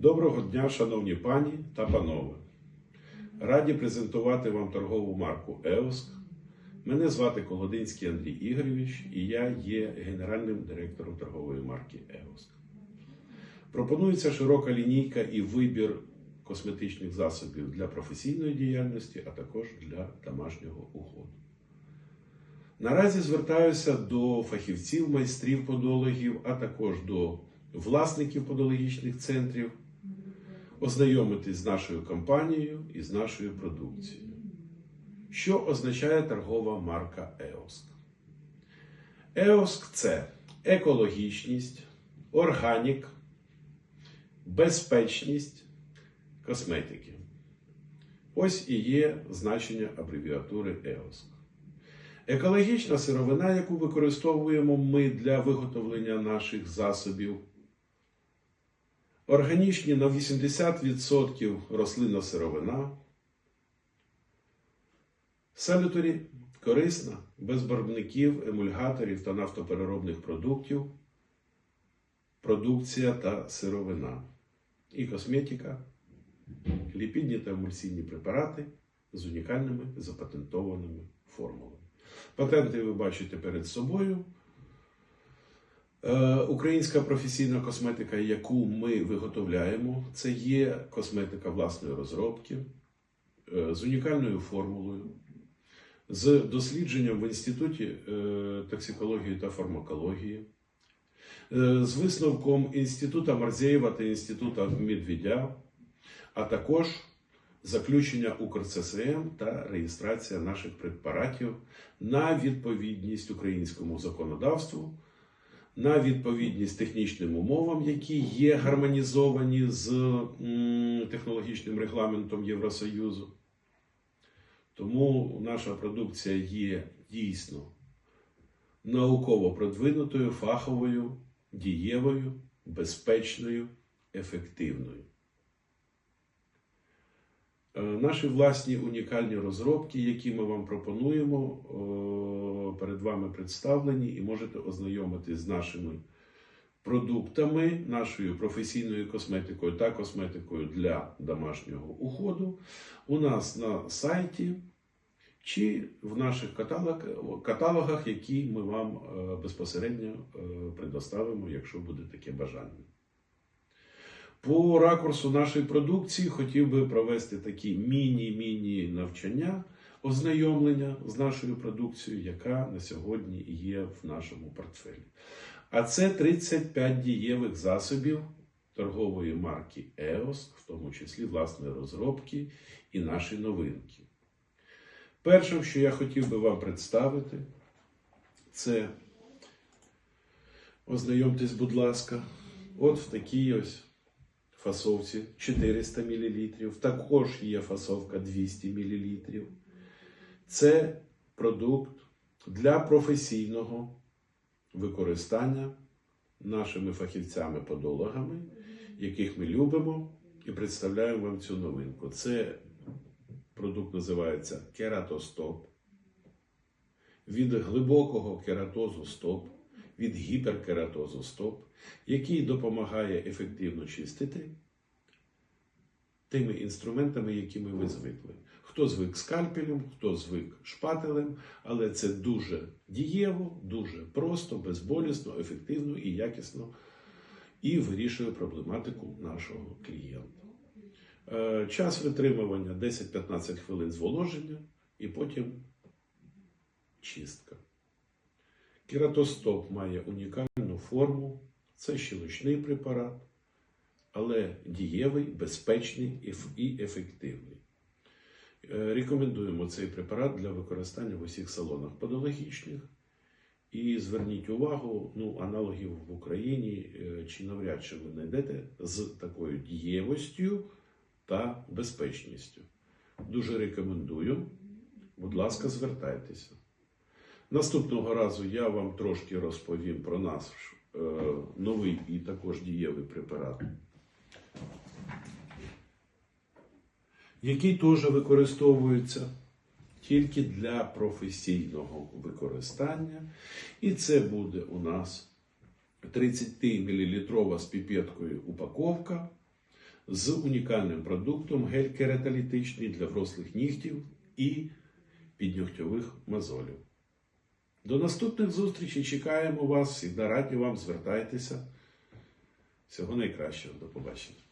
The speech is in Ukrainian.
Доброго дня, шановні пані та панове. Раді презентувати вам торгову марку EOSK. Мене звати Колодинський Андрій Ігорович і я є генеральним директором торгової марки EOSK. Пропонується широка лінійка і вибір косметичних засобів для професійної діяльності, а також для домашнього уходу. Наразі звертаюся до фахівців, майстрів подологів, а також до власників подологічних центрів ознайомитись з нашою компанією і з нашою продукцією. Що означає торгова марка EOSK? EOSK – це екологічність, органік, безпечність косметики. Ось і є значення абревіатури EOSK. Екологічна сировина, яку використовуємо ми для виготовлення наших засобів. Органічні на 80% рослинна сировина. Селюторі корисна, без барвників, емульгаторів та нафтопереробних продуктів, продукція та сировина. І косметика, ліпідні та емульсійні препарати з унікальними запатентованими формулами. Патенти ви бачите перед собою. Е, Українська професійна косметика, яку ми виготовляємо, це є косметика власної розробки е, з унікальною формулою, з дослідженням в Інституті е, токсикології та фармакології, з висновком Інститута Марзєєва та Інститута Медведя, а також заключення Укрцсм та реєстрація наших препаратів на відповідність українському законодавству на відповідність технічним умовам, які є гармонізовані з технологічним регламентом Євросоюзу. Тому наша продукція є дійсно науково продвинутою, фаховою, дієвою, безпечною, ефективною. Е, Наші власні унікальні розробки, які ми вам пропонуємо, перед вами представлені, і можете ознайомитись з нашими продуктами, нашою професійною косметикою та косметикою для домашнього уходу у нас на сайті чи в наших каталог- каталогах, які ми вам е, безпосередньо е, предоставимо, якщо буде таке бажання. По ракурсу нашої продукції хотів би провести такі міні-міні навчання, ознайомлення з нашою продукцією, яка на сьогодні є в нашому портфелі. А це 35 дієвих засобів торгової марки EOS, в тому числі власної розробки і наші новинки. Першим, що я хотів би вам представити, це ознайомтесь, будь ласка, от в такій ось фасовці 400 мл. Також є фасовка 200 мл. Це продукт для професійного використання нашими фахівцями-подологами, яких ми любимо і представляємо вам цю новинку. Це продукт називається кератостоп. Від глибокого кератозу стоп, від гіперкератозу стоп, який допомагає ефективно чистити тими інструментами, якими ви звикли. Хто звик скальпелем, хто звик шпателем, але це дуже дієво, дуже просто, безболісно, ефективно і якісно і вирішує проблематику нашого клієнта. Е, Час витримування 10-15 хвилин зволоження і потім чистка. Кератостоп має унікальну форму, це щелочний препарат, але дієвий, безпечний і ефективний. Е, Рекомендуємо цей препарат для використання в усіх салонах подологічних. І зверніть увагу, ну, аналогів в Україні е, чи навряд чи ви знайдете з такою дієвостю та безпечністю. Дуже рекомендую. Будь ласка, звертайтеся. Наступного разу я вам трошки розповім про наш е, новий і також дієвий препарат, який теж використовується тільки для професійного використання. І це буде у нас 30 мл з піпеткою упаковка з унікальним продуктом гель кератолітичний для врослих нігтів і піднігтьових мозолів. До наступних зустрічей чекаємо вас. і раді вам звертайтеся. Всього найкращого. До побачення.